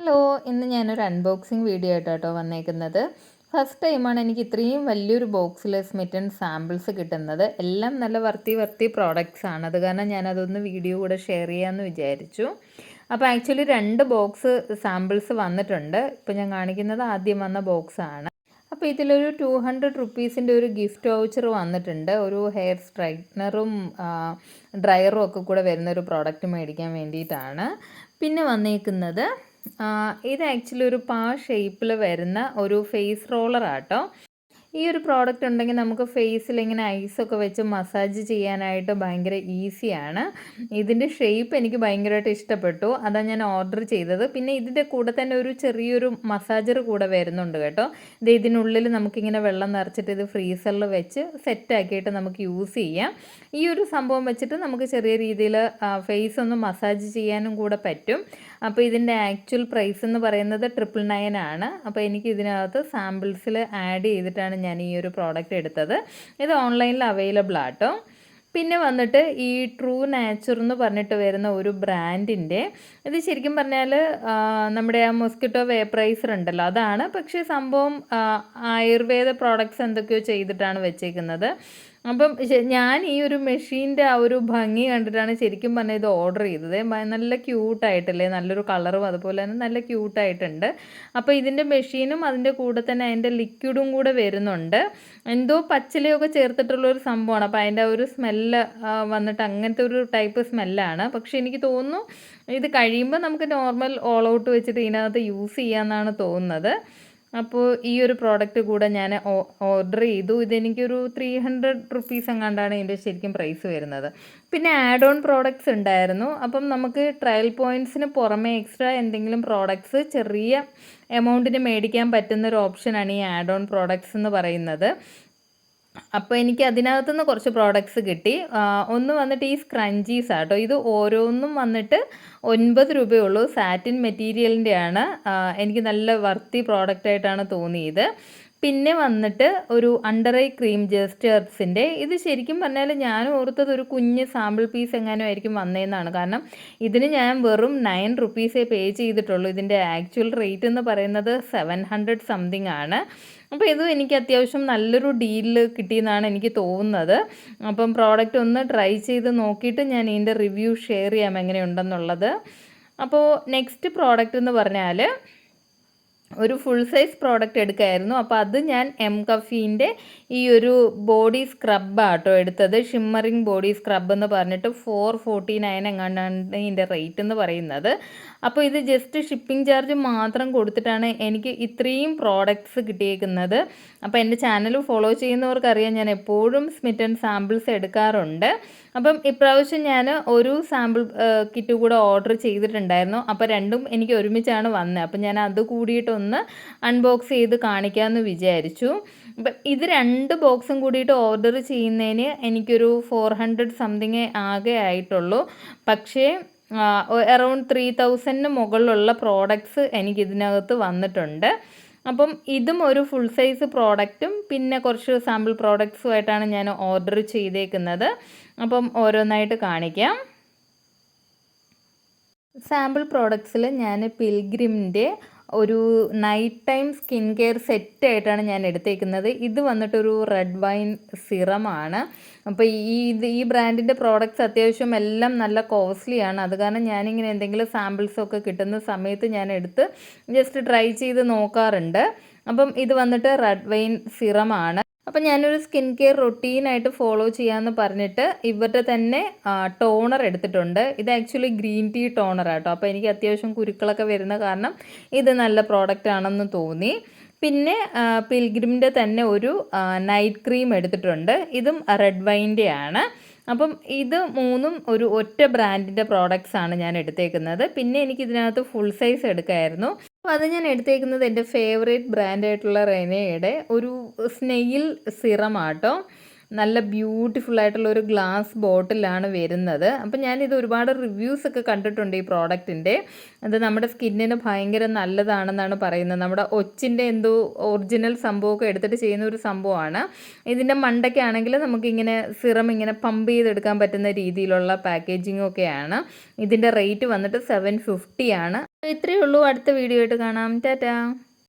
Hello ഇന്ന് ഞാനൊരു unboxing video ആയിട്ടോ വന്നേക്കുന്നത്. ഫസ്റ്റ് ടൈമാണ് എനിക്ക് ഇത്രയും വലിയൊരു ബോക്സിൽ സ്മിറ്റൻ സാമ്പിൾസ് കിട്ടുന്നത്. എല്ലാം നല്ല വർത്തി വർത്തി പ്രോഡക്റ്റ്സ് ആണ്. അത് കാരണം ഞാനതൊന്ന് വീഡിയോ കൂടെ ഷെയർ ചെയ്യാമെന്ന് വിചാരിച്ചു. അപ്പോൾ ആക്ച്വലി രണ്ട് ബോക്സ് സാമ്പിൾസ് വന്നിട്ടുണ്ട്. ഇപ്പോൾ ഞാൻ കാണിക്കുന്നത് ആദ്യം വന്ന ബോക്സ് ആണ്. അപ്പോൾ ഇതിലൊരു ടു ഹൺഡ്രഡ് റുപ്പീസിന്റെ ഒരു ഗിഫ്റ്റ് വൗച്ചർ വന്നിട്ടുണ്ട്. ഒരു ഹെയർ സ്ട്രൈറ്റ്നറും ഡ്രയറും ഒക്കെ കൂടെ വരുന്ന ഒരു പ്രോഡക്റ്റ് മേടിക്കാൻ വേണ്ടിയിട്ടാണ്. പിന്നെ വന്നേക്കുന്നത് ഇത് ആക്ച്വലി ഒരു പാ ഷേപ്പിൽ വരുന്ന ഒരു ഫേസ് റോളർ ആട്ടോ. ഈ ഒരു പ്രോഡക്റ്റ് ഉണ്ടെങ്കിൽ നമുക്ക് ഫേസിൽ ഇങ്ങനെ ഐസൊക്കെ വെച്ച് മസാജ് ചെയ്യാനായിട്ട് ഭയങ്കര ഈസിയാണ് ഇതിന്റെ ഷേപ്പ് എനിക്ക് ഭയങ്കരമായിട്ട് ഇഷ്ടപ്പെട്ടു. അതാണ് ഞാൻ ഓർഡർ ചെയ്തത്. പിന്നെ ഇതിന്റെ കൂടെ തന്നെ ഒരു ചെറിയൊരു മസാജർ കൂടെ വരുന്നുണ്ട് കേട്ടോ. ഇത് ഇതിനുള്ളിൽ നമുക്കിങ്ങനെ വെള്ളം നിറച്ചിട്ട് ഇത് ഫ്രീസറിൽ വെച്ച് സെറ്റാക്കിയിട്ട് നമുക്ക് യൂസ് ചെയ്യാം. ഈ ഒരു സംഭവം വെച്ചിട്ട് നമുക്ക് ചെറിയ രീതിയിൽ ഫേസ് ഒന്ന് മസാജ് ചെയ്യാനും കൂടെ പറ്റും. അപ്പോൾ ഇതിന്റെ ആക്ച്വൽ പ്രൈസ് എന്ന് പറയുന്നത് ട്രിപ്പിൾ നയൻ ആണ്. അപ്പോൾ എനിക്ക് ഇതിനകത്ത് സാമ്പിൾസിൽ ആഡ് ചെയ്തിട്ടാണ് ഞാൻ ഈ ഒരു പ്രോഡക്റ്റ് എടുത്തത്. ഇത് ഓൺലൈനിൽ അവൈലബിൾ ആട്ടോ. പിന്നെ വന്നിട്ട് ഈ ട്രൂ നാച്ചുർ എന്ന് പറഞ്ഞിട്ട് വരുന്ന ഒരു ബ്രാൻഡിന്റെ ഇത് ശരിക്കും പറഞ്ഞാൽ നമ്മുടെ ആ മൊസ്കിറ്റോ വേപ്രൈസർ ഉണ്ടല്ലോ അതാണ്. പക്ഷേ സംഭവം ആയുർവേദ പ്രോഡക്ട്സ് എന്തൊക്കെയോ ചെയ്തിട്ടാണ് വെച്ചേക്കുന്നത്. അപ്പം ഞാൻ ഈ ഒരു മെഷീന്റെ ആ ഒരു ഭംഗി കണ്ടിട്ടാണ് ശരിക്കും പറഞ്ഞാൽ ഇത് ഓർഡർ ചെയ്തത്. നല്ല ക്യൂട്ടായിട്ടല്ലേ നല്ലൊരു കളറും അതുപോലെ തന്നെ നല്ല ക്യൂട്ടായിട്ടുണ്ട് അപ്പോൾ ഇതിന്റെ മെഷീനും അതിന്റെ കൂടെ തന്നെ അതിന്റെ ലിക്വിഡും കൂടെ വരുന്നുണ്ട്. എന്തോ പച്ചിലയൊക്കെ ചേർത്തിട്ടുള്ളൊരു സംഭവമാണ്. അപ്പോൾ അതിന്റെ ഒരു സ്മെല്ല് വന്നിട്ട് അങ്ങനത്തെ ഒരു ടൈപ്പ് സ്മെല്ലാണ് പക്ഷേ എനിക്ക് തോന്നുന്നു ഇത് കഴിയുമ്പോൾ നമുക്ക് നോർമൽ ഓൾ ഔട്ട് വെച്ചിട്ട് ഇതിനകത്ത് യൂസ് ചെയ്യാമെന്നാണ് തോന്നുന്നത്. അപ്പോൾ ഈ ഒരു പ്രോഡക്റ്റ് കൂടെ ഞാൻ ഓർഡർ ചെയ്തു. ഇതെനിക്കൊരു ത്രീ ഹൺഡ്രഡ് റുപ്പീസ് എങ്ങാണ്ടാണ് ഇതിന്റെ ശരിക്കും പ്രൈസ് വരുന്നത്. പിന്നെ ആഡ് ഓൺ പ്രോഡക്ട്സ് ഉണ്ടായിരുന്നു. അപ്പം നമുക്ക് ട്രയൽ പോയിന്റ്സിന് പുറമെ എക്സ്ട്രാ എന്തെങ്കിലും പ്രോഡക്ട്സ് ചെറിയ എമൗണ്ടിന് മേടിക്കാൻ പറ്റുന്ന ഒരു ഓപ്ഷനാണ് ഈ ആഡ് ഓൺ പ്രോഡക്ട്സ് എന്ന് പറയുന്നത്. അപ്പോൾ എനിക്ക് അതിനകത്തു നിന്ന് കുറച്ച് പ്രോഡക്റ്റ്സ് കിട്ടി. ഒന്ന് വന്നിട്ട് ഈ സ്ക്രഞ്ചീസ് ആട്ടോ ഇത് ഓരോന്നും വന്നിട്ട് ഒൻപത് രൂപയുള്ളൂ. സാറ്റിൻ മെറ്റീരിയലിന്റെ ആണ് എനിക്ക് നല്ല വർത്തി പ്രോഡക്റ്റായിട്ടാണ് തോന്നിയത്. പിന്നെ വന്നിട്ട് ഒരു അണ്ടർ ഐ ക്രീം ജസ്റ്റേഴ്സിന്റെ ഇത് ശരിക്കും പറഞ്ഞാൽ ഞാൻ ഓർത്തത് ഒരു കുഞ്ഞ് സാമ്പിൾ പീസ് എങ്ങാനും ആയിരിക്കും വന്നതെന്നാണ് കാരണം ഇതിന് ഞാൻ വെറും നയൻ റുപ്പീസേ പേ ചെയ്തിട്ടുള്ളൂ. ഇതിന്റെ ആക്ച്വൽ റേറ്റ് എന്ന് പറയുന്നത് സെവൻ ഹൺഡ്രഡ് സംതിങ് ആണ്. അപ്പോൾ ഇതും എനിക്ക് അത്യാവശ്യം നല്ലൊരു ഡീലിൽ കിട്ടിയെന്നാണ് എനിക്ക് തോന്നുന്നത്. അപ്പം പ്രോഡക്റ്റ് ഒന്ന് ട്രൈ ചെയ്ത് നോക്കിയിട്ട് ഞാൻ ഇതിന്റെ റിവ്യൂ ഷെയർ ചെയ്യാം എങ്ങനെയുണ്ടെന്നുള്ളത്. അപ്പോൾ നെക്സ്റ്റ് പ്രോഡക്റ്റ് എന്ന് പറഞ്ഞാൽ ഒരു ഫുൾ സൈസ് പ്രോഡക്റ്റ് എടുക്കായിരുന്നു. അപ്പോൾ അത് ഞാൻ എം കഫീന്റെ ഈ ഒരു ബോഡി സ്ക്രബാട്ടോ എടുത്തത്. ഷിമ്മറിങ് ബോഡി സ്ക്രബ് എന്ന് പറഞ്ഞിട്ട് ഫോർ ഫോർട്ടി നയൻ എങ്ങാണ്ടാണ് ഇതിന്റെ റേറ്റ് എന്ന് പറയുന്നത്. അപ്പോൾ ഇത് ജസ്റ്റ് ഷിപ്പിംഗ് ചാർജ് മാത്രം കൊടുത്തിട്ടാണ് എനിക്ക് ഇത്രയും പ്രോഡക്ട്സ് കിട്ടിയേക്കുന്നത്. അപ്പോൾ എന്റെ ചാനൽ ഫോളോ ചെയ്യുന്നവർക്കറിയാം ഞാൻ എപ്പോഴും സ്മിറ്റൻ സാമ്പിൾസ് എടുക്കാറുണ്ട്. അപ്പം ഇപ്രാവശ്യം ഞാൻ ഒരു സാമ്പിൾ കിറ്റ് കൂടെ ഓർഡർ ചെയ്തിട്ടുണ്ടായിരുന്നു. അപ്പോൾ രണ്ടും എനിക്ക് ഒരുമിച്ചാണ് വന്നത്. അപ്പം ഞാൻ അത് കൂടിയിട്ടൊന്ന് അൺബോക്സ് ചെയ്ത് കാണിക്കാമെന്ന് വിചാരിച്ചു. അപ്പം ഇത് രണ്ട് ബോക്സും കൂടിയിട്ട് ഓർഡർ ചെയ്യുന്നതിന് എനിക്കൊരു ഫോർ ഹൺഡ്രഡ് സംതിങ് ആകെ ആയിട്ടുള്ളൂ. പക്ഷേ അറൗണ്ട് ത്രീ തൗസൻഡിന് മുകളിലുള്ള പ്രോഡക്ട്സ് എനിക്ക് ഇതിനകത്ത് വന്നിട്ടുണ്ട്. അപ്പം ഇതും ഒരു ഫുൾ സൈസ് പ്രോഡക്റ്റും പിന്നെ കുറച്ച് സാമ്പിൾ പ്രോഡക്ട്സുമായിട്ടാണ് ഞാൻ ഓർഡർ ചെയ്തേക്കുന്നത്. അപ്പം ഓരോന്നായിട്ട് കാണിക്കാം. സാമ്പിൾ പ്രോഡക്ട്സിൽ ഞാൻ പിൽഗ്രിമിന്റെ ഒരു നൈറ്റ് ടൈം സ്കിൻ കെയർ സെറ്റായിട്ടാണ് ഞാൻ എടുത്തേക്കുന്നത്. ഇത് വന്നിട്ടൊരു റെഡ് വൈൻ സിറമാണ്. അപ്പോൾ ഈ ഇത് ഈ ബ്രാൻഡിന്റെ പ്രോഡക്റ്റ്സ് അത്യാവശ്യം എല്ലാം നല്ല കോസ്റ്റ്ലി ആണ്. അത് കാരണം ഞാനിങ്ങനെ എന്തെങ്കിലും സാമ്പിൾസൊക്കെ കിട്ടുന്ന സമയത്ത് ഞാൻ എടുത്ത് ജസ്റ്റ് ട്രൈ ചെയ്ത് നോക്കാറുണ്ട്. അപ്പം ഇത് വന്നിട്ട് റെഡ് വെയിൻ സിറമാണ് അപ്പം ഞാനൊരു സ്കിൻ കെയർ റൊട്ടീനായിട്ട് ഫോളോ ചെയ്യാമെന്ന് പറഞ്ഞിട്ട് ഇവരുടെ തന്നെ ടോണർ എടുത്തിട്ടുണ്ട്. ഇത് ആക്ച്വലി ഗ്രീൻ ടീ ടോണർ ആട്ടോ. അപ്പോൾ എനിക്ക് അത്യാവശ്യം കുരുക്കളൊക്കെ വരുന്ന കാരണം ഇത് നല്ല പ്രോഡക്റ്റ് ആണെന്ന് തോന്നി. പിന്നെ പിൽഗ്രിമിന്റെ തന്നെ ഒരു നൈറ്റ് ക്രീം എടുത്തിട്ടുണ്ട്. ഇതും റെഡ് വൈന്റെ ആണ് അപ്പം ഇത് മൂന്നും ഒരു ഒറ്റ ബ്രാൻഡിന്റെ പ്രോഡക്റ്റ്സ് ആണ് ഞാൻ എടുത്തേക്കുന്നത്. പിന്നെ എനിക്ക് ഇതിനകത്ത് ഫുൾ സൈസ് എടുക്കായിരുന്നു. അപ്പോൾ അത് ഞാൻ എടുത്തേക്കുന്നത് എന്റെ ഫേവറേറ്റ് ബ്രാൻഡായിട്ടുള്ള റെനയുടെ ഒരു സ്നെയിൽ സിറം ആട്ടോ. നല്ല ബ്യൂട്ടിഫുൾ ആയിട്ടുള്ള ഒരു ഗ്ലാസ് ബോട്ടിലാണ് വരുന്നത്. അപ്പം ഞാനിത് ഒരുപാട് റിവ്യൂസ് ഒക്കെ കണ്ടിട്ടുണ്ട് ഈ പ്രോഡക്റ്റിന്റെ അത് നമ്മുടെ സ്കിന്നിന് ഭയങ്കര നല്ലതാണെന്നാണ് പറയുന്നത്. നമ്മുടെ ഒച്ചിന്റെ എന്തോ ഒറിജിനൽ സംഭവമൊക്കെ എടുത്തിട്ട് ചെയ്യുന്ന ഒരു സംഭവമാണ്. ഇതിന്റെ മണ്ടയ്ക്കാണെങ്കിൽ നമുക്കിങ്ങനെ സിറം ഇങ്ങനെ പമ്പ് ചെയ്തെടുക്കാൻ പറ്റുന്ന രീതിയിലുള്ള പാക്കേജിങ്ങും ഒക്കെയാണ്. ഇതിന്റെ റേറ്റ് വന്നിട്ട് സെവൻ ഫിഫ്റ്റി ആണ്. ഇത്രയേ ഉള്ളൂ. അടുത്ത വീഡിയോ ആയിട്ട് കാണാം. ടാറ്റാ.